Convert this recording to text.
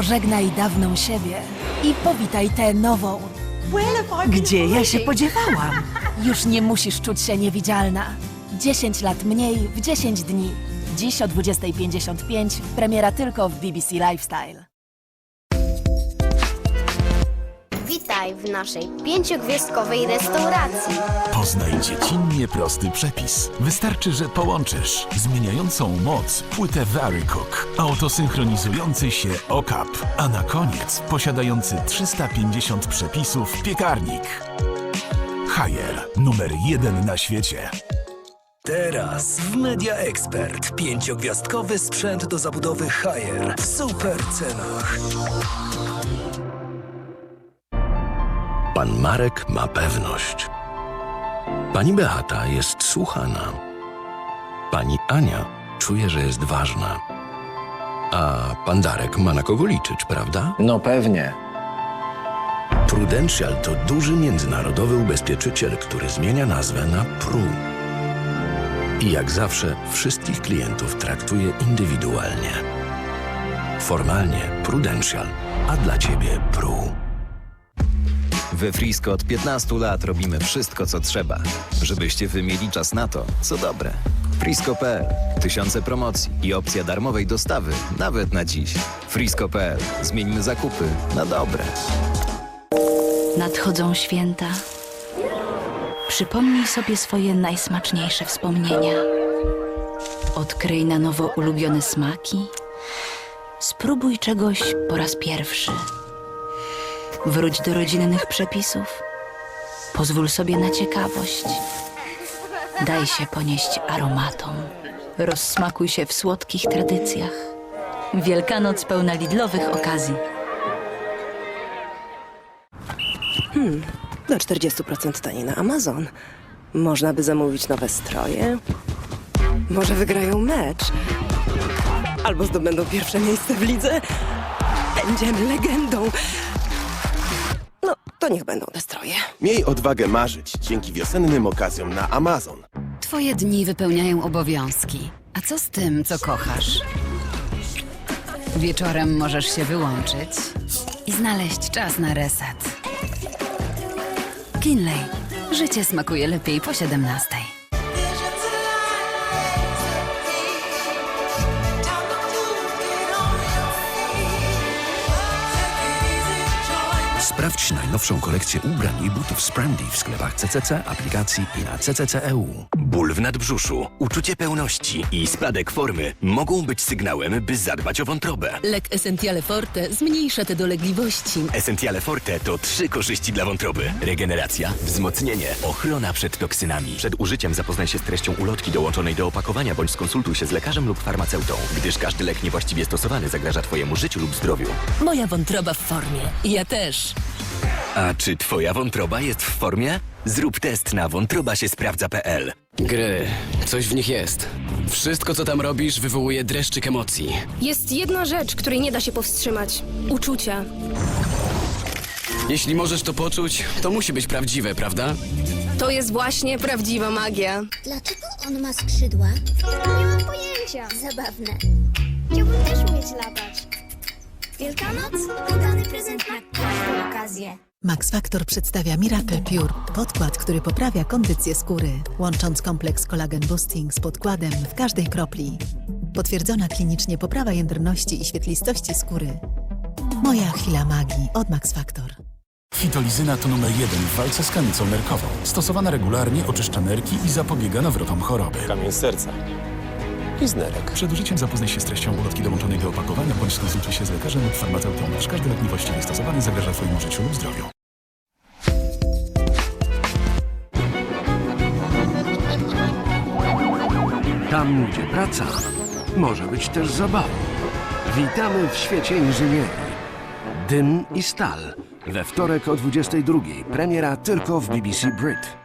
Pożegnaj dawną siebie i powitaj tę nową. Gdzie ja się podziewałam? Już nie musisz czuć się niewidzialna. 10 lat mniej w 10 dni. Dziś o 20.55 premiera tylko w BBC Lifestyle. Witaj w naszej pięciogwiazdkowej restauracji. Poznaj dziecinnie prosty przepis. Wystarczy, że połączysz zmieniającą moc płytę Varicook, autosynchronizujący się OCAP, a na koniec posiadający 350 przepisów piekarnik. Haier, numer jeden na świecie. Teraz w Media Expert pięciogwiazdkowy sprzęt do zabudowy Haier w super cenach. Pan Marek ma pewność. Pani Beata jest słuchana. Pani Ania czuje, że jest ważna. A pan Darek ma na kogo liczyć, prawda? No pewnie. Prudential to duży międzynarodowy ubezpieczyciel, który zmienia nazwę na PRU. I jak zawsze wszystkich klientów traktuje indywidualnie. Formalnie Prudential, a dla ciebie PRU. We Frisco od 15 lat robimy wszystko, co trzeba, żebyście wy mieli czas na to, co dobre. Frisco.pl. Tysiące promocji i opcja darmowej dostawy, nawet na dziś. Frisco.pl. Zmieńmy zakupy na dobre. Nadchodzą święta. Przypomnij sobie swoje najsmaczniejsze wspomnienia. Odkryj na nowo ulubione smaki. Spróbuj czegoś po raz pierwszy. Wróć do rodzinnych przepisów. Pozwól sobie na ciekawość. Daj się ponieść aromatom. Rozsmakuj się w słodkich tradycjach. Wielkanoc pełna lidlowych okazji. Do 40% taniej na Amazon. Można by zamówić nowe stroje. Może wygrają mecz. Albo zdobędą pierwsze miejsce w lidze. Będziemy legendą. To niech będą te stroje. Miej odwagę marzyć dzięki wiosennym okazjom na Amazon. Twoje dni wypełniają obowiązki. A co z tym, co kochasz? Wieczorem możesz się wyłączyć i znaleźć czas na reset. Kinley. Życie smakuje lepiej po 17. Sprawdź najnowszą kolekcję ubrań i butów Sprandy w sklepach CCC, aplikacji i na CCC.eu. Ból w nadbrzuszu, uczucie pełności i spadek formy mogą być sygnałem, by zadbać o wątrobę. Lek Essentiale Forte zmniejsza te dolegliwości. Essentiale Forte to trzy korzyści dla wątroby. Regeneracja, wzmocnienie, ochrona przed toksynami. Przed użyciem zapoznaj się z treścią ulotki dołączonej do opakowania bądź skonsultuj się z lekarzem lub farmaceutą, gdyż każdy lek niewłaściwie stosowany zagraża Twojemu życiu lub zdrowiu. Moja wątroba w formie. Ja też. A czy Twoja wątroba jest w formie? Zrób test na wątrobasiesprawdza.pl. Gry. Coś w nich jest. Wszystko, co tam robisz, wywołuje dreszczyk emocji. Jest jedna rzecz, której nie da się powstrzymać. Uczucia. Jeśli możesz to poczuć, to musi być prawdziwe, prawda? To jest właśnie prawdziwa magia. Dlaczego on ma skrzydła? Nie mam pojęcia. Zabawne. Chciałbym też umieć latać. Wielkanoc? Udany prezent na każdą okazję. Max Factor przedstawia Miracle Pure, podkład, który poprawia kondycję skóry, łącząc kompleks Collagen Boosting z podkładem w każdej kropli. Potwierdzona klinicznie poprawa jędrności i świetlistości skóry. Moja chwila magii od Max Factor. Fitolizyna to numer jeden w walce z kamicą nerkową. Stosowana regularnie oczyszcza nerki i zapobiega nawrotom choroby. Kamień serca. I. Przed użyciem zapoznaj się z treścią ulotki dołączonej do opakowania bądź skonsultuj się z lekarzem lub farmaceutą, gdyż każdy lek niewłaściwie stosowany zagraża Twojemu życiu lub zdrowiu. Tam, gdzie praca, może być też zabawa. Witamy w świecie inżynierii. Dym i stal. We wtorek o 22. Premiera tylko w BBC Brit.